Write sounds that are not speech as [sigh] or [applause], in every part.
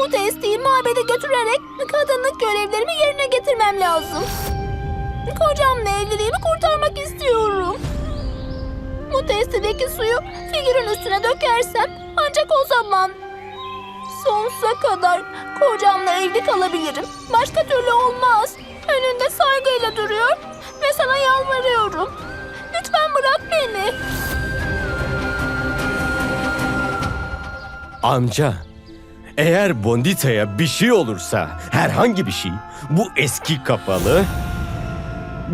Bu testiyi mabede götürerek kadınlık görevlerimi yerine getirmem lazım. Kocamla evliliğimi kurtarmak istiyorum. Bu testideki suyu figürün üstüne dökersem ancak o zaman sonsuza kadar kocamla evli kalabilirim. Başka türlü olmaz. Önünde saygıyla duruyor ve sana yalvarıyorum. Lütfen bırak beni. Amca, eğer Bondita'ya bir şey olursa, herhangi bir şey, bu eski kapalı,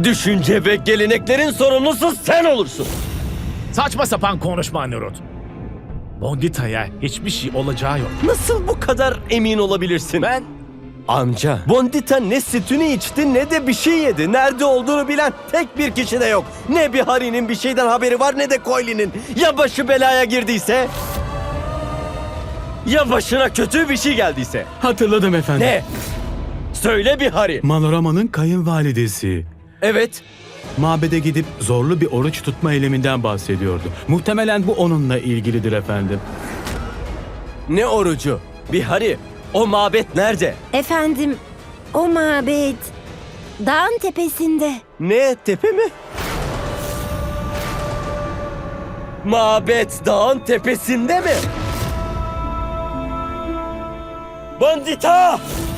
düşünce ve geleneklerin sorumlusu sen olursun. Saçma sapan konuşma Anirudh. Bondita'ya hiçbir şey olacağı yok. Nasıl bu kadar emin olabilirsin? Ben Amca, Bondita ne sütünü içti ne de bir şey yedi. Nerede olduğunu bilen tek bir kişi de yok. Ne bir Hari'nin bir şeyden haberi var ne de Koyli'nin. Ya başı belaya girdiyse? Ya başına kötü bir şey geldiyse? Hatırladım efendim. Ne? Söyle bir Hari. Manorama'nın kayınvalidesi. Evet. Mabede gidip zorlu bir oruç tutma eyleminden bahsediyordu. Muhtemelen bu onunla ilgilidir efendim. Ne orucu? Bir Hari. O mabet nerede? Efendim, o mabet dağın tepesinde. Ne tepe mi? Mabet dağın tepesinde mi? Bandita! Dikenler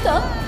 दोस्तों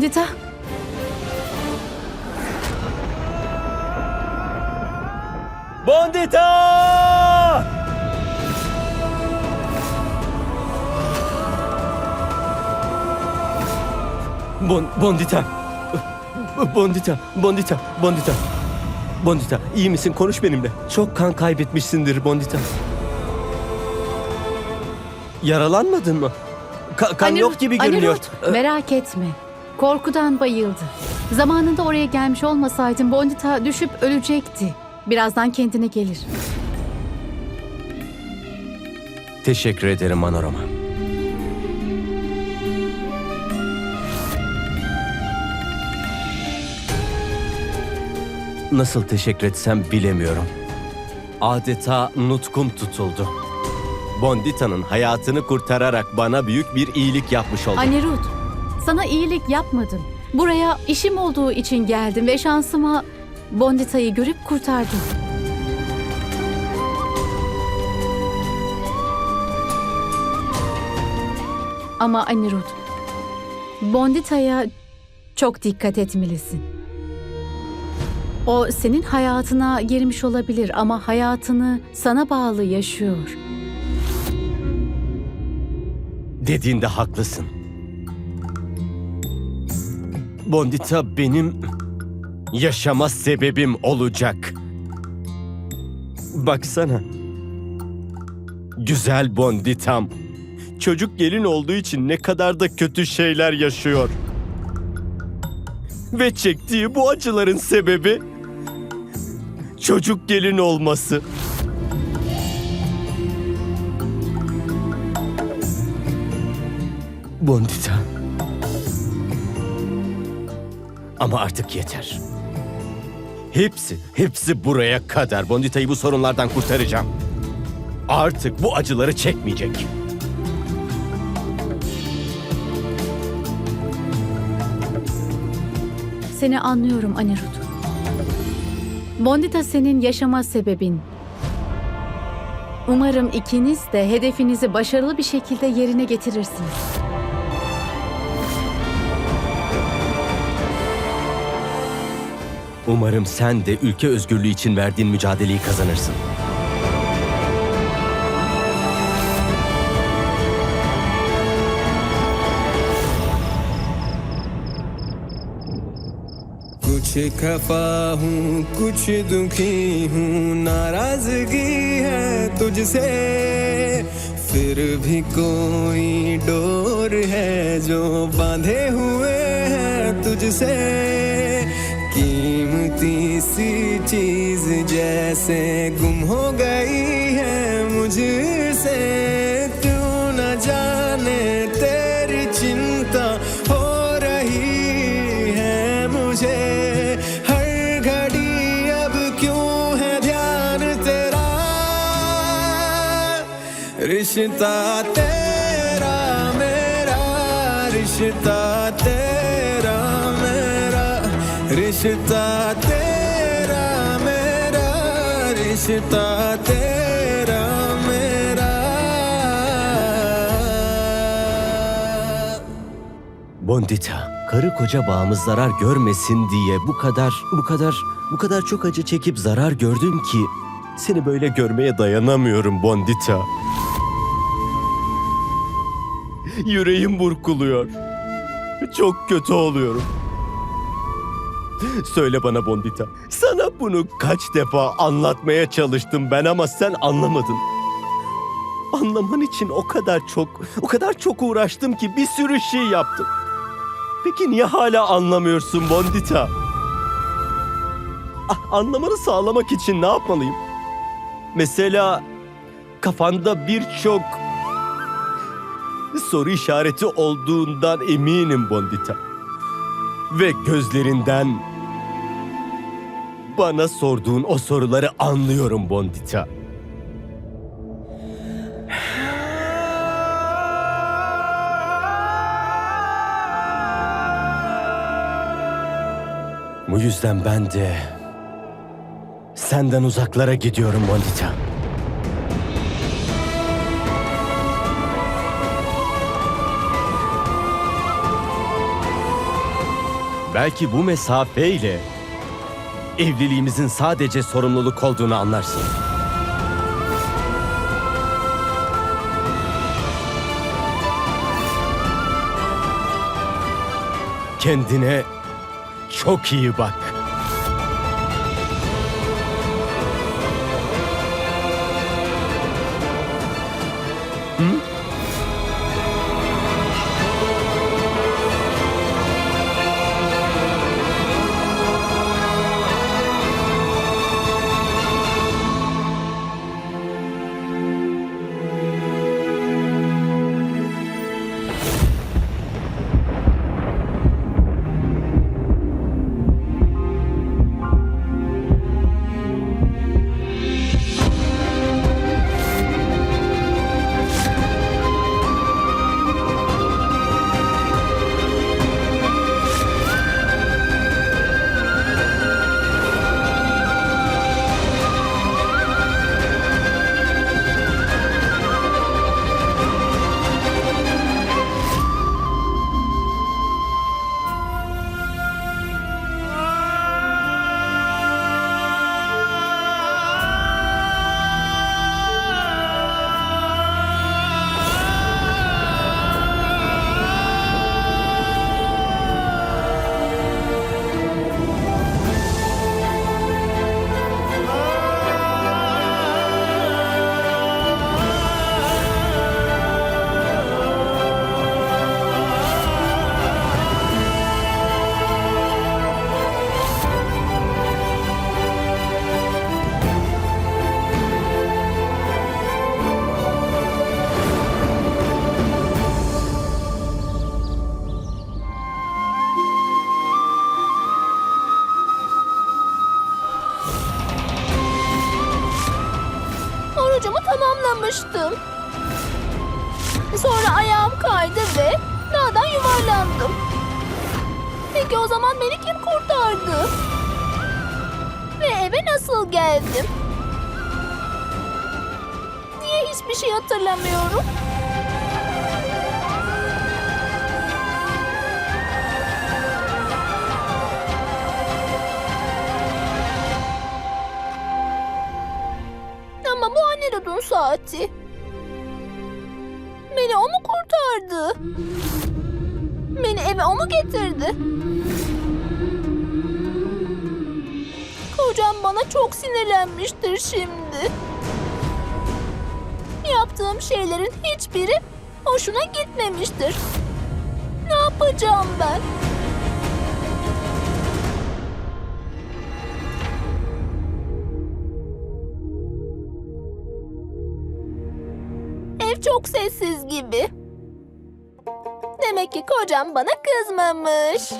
Bondita. Bondita! Bon, Bondita. Bondita, Bondita, Bondita. Bondita, iyi misin? Konuş benimle. Çok kan kaybetmişsindir Bondita. Yaralanmadın mı? Ka- kan yok gibi görünüyor. Anirudh, merak etme. Korkudan bayıldı. Zamanında oraya gelmiş olmasaydın Bondita düşüp ölecekti. Birazdan kendine gelir. Teşekkür ederim Manorama. Nasıl teşekkür etsem bilemiyorum. Adeta nutkum tutuldu. Bondita'nın hayatını kurtararak bana büyük bir iyilik yapmış oldu. Anirudh, sana iyilik yapmadım. Buraya işim olduğu için geldim ve şansıma Bondita'yı görüp kurtardım. Ama Anirudh, Bondita'ya çok dikkat etmelisin. O senin hayatına girmiş olabilir ama hayatını sana bağlı yaşıyor. Dediğinde haklısın. Bondita benim yaşama sebebim olacak. Baksana. Güzel Bonditam. Çocuk gelin olduğu için ne kadar da kötü şeyler yaşıyor. Ve çektiği bu acıların sebebi çocuk gelin olması. Bondita. Ama artık yeter. Hepsi, hepsi buraya kadar. Bondita'yı bu sorunlardan kurtaracağım. Artık bu acıları çekmeyecek. Seni anlıyorum Anirudh. Bondita senin yaşama sebebin. Umarım ikiniz de hedefinizi başarılı bir şekilde yerine getirirsiniz. Umarım sen de ülke özgürlüğü için verdiğin mücadeleyi kazanırsın. कुछ खफा हूँ कुछ दुखी हूँ नाराजगी है तुझसे फिर भी कोई डोर है जो बांधे हुए है तुझसे कीमती सी चीज़ जैसे गुम हो गई है मुझसे। क्यों न जाने तेरी चिंता हो रही है मुझे। हर घड़ी अब क्यों है ध्यान तेरा? रिश्ता तेरा रिश्ता तेरा मेरा रिश्ता तेरा मेरा Bondita, karı koca bağımız zarar görmesin diye bu kadar, bu kadar, bu kadar çok acı çekip zarar gördüm ki seni böyle görmeye dayanamıyorum Bondita. Yüreğim burkuluyor. Çok kötü oluyorum. [laughs] Söyle bana Bondita. Sana bunu kaç defa anlatmaya çalıştım ben ama sen anlamadın. Anlaman için o kadar çok, o kadar çok uğraştım ki bir sürü şey yaptım. Peki niye hala anlamıyorsun Bondita? Ah, anlamanı sağlamak için ne yapmalıyım? Mesela kafanda birçok soru işareti olduğundan eminim Bondita. Ve gözlerinden bana sorduğun o soruları anlıyorum Bondita. Bu yüzden ben de senden uzaklara gidiyorum Bondita. Belki bu mesafeyle evliliğimizin sadece sorumluluk olduğunu anlarsın. Kendine çok iyi bak. Hatırlamıyorum? Ama bu Anirud'un saati. Beni o mu kurtardı? Beni eve o mu getirdi? Kocam bana çok sinirlenmiştir şimdi. Yaptığım şeylerin hiçbiri hoşuna gitmemiştir. Ne yapacağım ben? Ev çok sessiz gibi. Demek ki kocam bana kızmamış.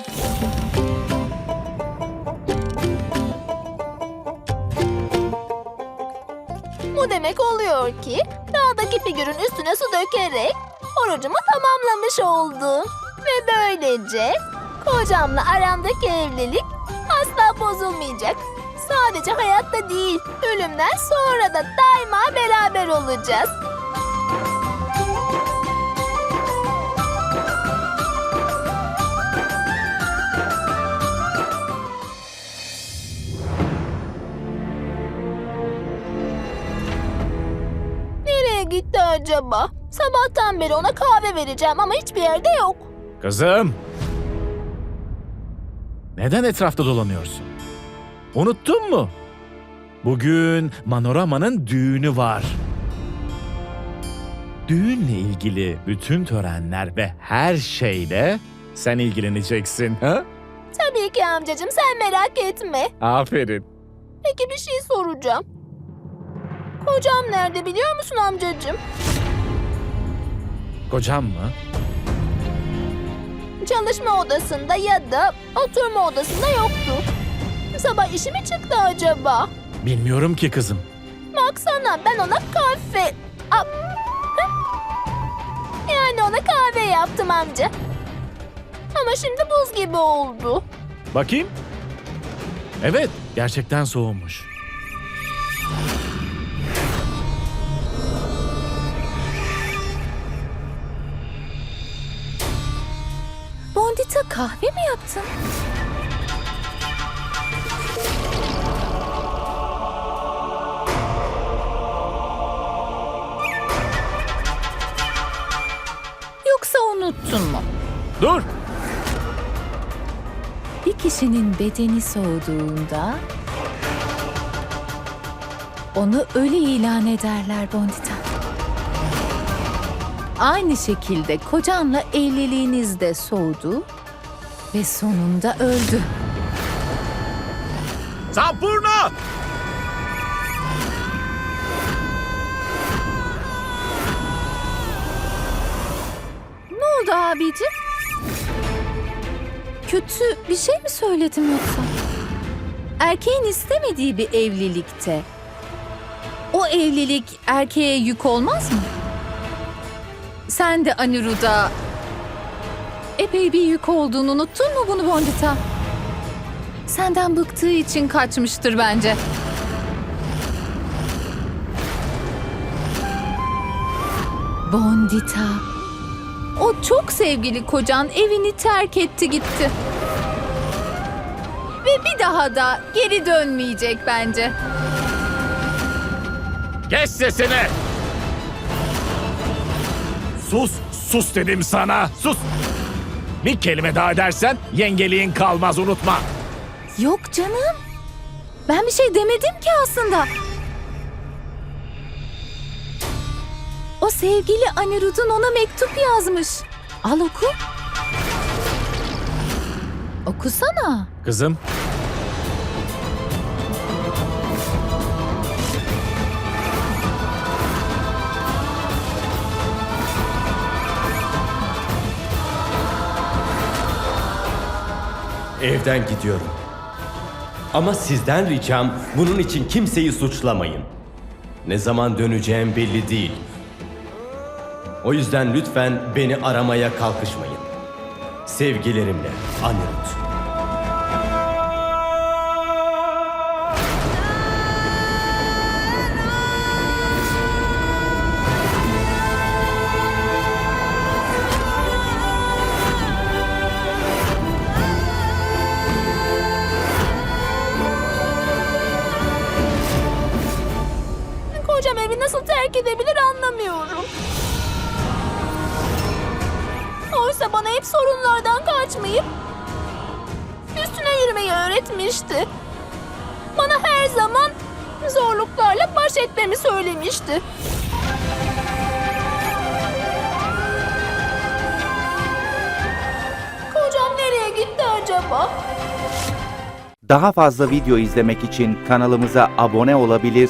Bu demek oluyor ki dağdaki figürün üstüne su dökerek orucumu tamamlamış oldum. Ve böylece kocamla aramdaki evlilik asla bozulmayacak. Sadece hayatta değil, ölümden sonra da daima beraber olacağız. Acaba? Sabahtan beri ona kahve vereceğim ama hiçbir yerde yok. Kızım! Neden etrafta dolanıyorsun? Unuttun mu? Bugün Manorama'nın düğünü var. Düğünle ilgili bütün törenler ve her şeyle sen ilgileneceksin. Ha? Tabii ki amcacığım sen merak etme. Aferin. Peki bir şey soracağım. Kocam nerede biliyor musun amcacığım? Kocam mı? Çalışma odasında ya da oturma odasında yoktu. Sabah işi mi çıktı acaba? Bilmiyorum ki kızım. Baksana ben ona kahve... Yani ona kahve yaptım amca. Ama şimdi buz gibi oldu. Bakayım. Evet, gerçekten soğumuş. kahve mi yaptın? Yoksa unuttun mu? Dur! Bir kişinin bedeni soğuduğunda onu ölü ilan ederler Bondita. Aynı şekilde kocanla evliliğiniz de soğudu ve sonunda öldü. Sampurna! Ne oldu abicim? Kötü bir şey mi söyledim yoksa? Erkeğin istemediği bir evlilikte o evlilik erkeğe yük olmaz mı? Sen de Anirud'a epey bir yük olduğunu unuttun mu bunu Bondita? Senden bıktığı için kaçmıştır bence. Bondita. O çok sevgili kocan evini terk etti gitti. Ve bir daha da geri dönmeyecek bence. Kes sesini! Sus! Sus dedim sana! Sus! Bir kelime daha edersen yengeliğin kalmaz unutma. Yok canım. Ben bir şey demedim ki aslında. O sevgili Anirud'un ona mektup yazmış. Al oku. Okusana. Kızım. Evden gidiyorum. Ama sizden ricam bunun için kimseyi suçlamayın. Ne zaman döneceğim belli değil. O yüzden lütfen beni aramaya kalkışmayın. Sevgilerimle Anirudh. Evi nasıl terk edebilir anlamıyorum. Oysa bana hep sorunlardan kaçmayıp üstüne yürümeyi öğretmişti. Bana her zaman zorluklarla baş etmemi söylemişti. Kocam nereye gitti acaba? Daha fazla video izlemek için kanalımıza abone olabilir,